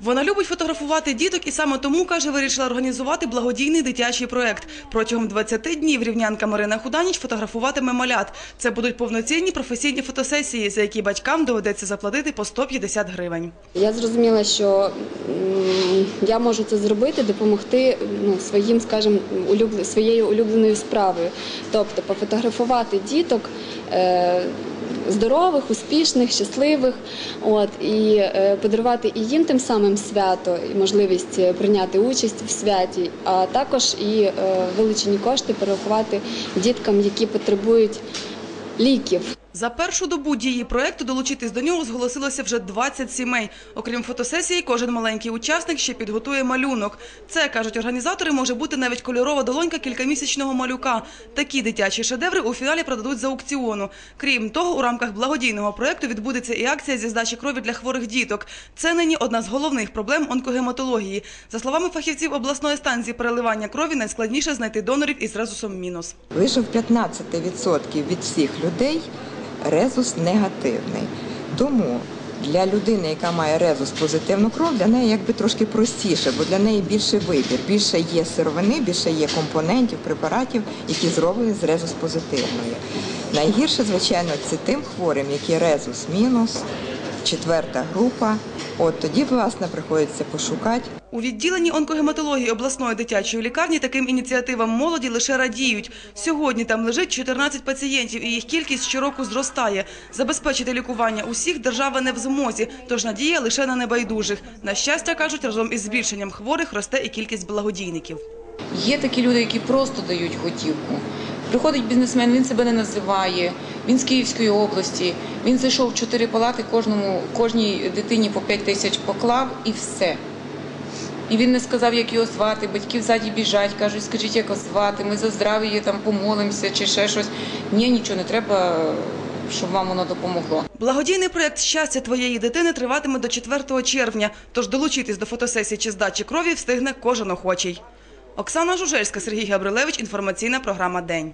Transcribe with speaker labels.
Speaker 1: Вона любить фотографувати діток і саме тому, каже, вирішила організувати благодійний дитячий проект. Протягом 20 днів рівнянка Марина Худаніч фотографуватиме малят. Це будуть повноцінні професійні фотосесії, за які батькам доведеться заплатити по 150 гривень.
Speaker 2: Я зрозуміла, що я можу це зробити, допомогти ну, своїм, скажімо, улюбле- своєю улюбленою справою. Тобто пофотографувати діток е, здорових, успішних, щасливих, от, і е, подарувати і їм тим самим свято, і можливість е, прийняти участь в святі, а також і е, вилучені кошти перерахувати діткам, які потребують ліків.
Speaker 1: За першу добу дії проекту долучитись до нього зголосилося вже 20 сімей. Окрім фотосесії, кожен маленький учасник ще підготує малюнок. Це, кажуть організатори, може бути навіть кольорова долонька кількамісячного малюка. Такі дитячі шедеври у фіналі продадуть за аукціону. Крім того, у рамках благодійного проекту відбудеться і акція зі здачі крові для хворих діток. Це нині одна з головних проблем онкогематології. За словами фахівців обласної станції переливання крові, найскладніше знайти донорів із резусом мінус.
Speaker 3: Лише в 15% від всіх людей резус негативний. Тому для людини, яка має резус позитивну кров, для неї якби трошки простіше, бо для неї більше вибір, більше є сировини, більше є компонентів, препаратів, які зроблені з резус позитивної. Найгірше, звичайно, це тим хворим, які резус мінус, четверта група. От тоді, власне, приходиться пошукати
Speaker 1: У відділенні онкогематології обласної дитячої лікарні таким ініціативам молоді лише радіють. Сьогодні там лежить 14 пацієнтів, і їх кількість щороку зростає. Забезпечити лікування усіх держава не в змозі, тож надія лише на небайдужих. На щастя, кажуть, разом із збільшенням хворих росте і кількість благодійників.
Speaker 4: Є такі люди, які просто дають готівку. Приходить бізнесмен, він себе не називає, він з Київської області, він зайшов в чотири палати, кожному, кожній дитині по 5 тисяч поклав і все. І він не сказав, як його звати, батьки ззаді біжать, кажуть, скажіть, як вас звати, ми за здрав'я там помолимося чи ще щось. Ні, нічого не треба, щоб вам воно допомогло.
Speaker 1: Благодійний проєкт Щастя твоєї дитини триватиме до 4 червня, тож долучитись до фотосесії чи здачі крові встигне кожен охочий. Оксана Жужельська, Сергій Габрилевич, інформаційна програма День.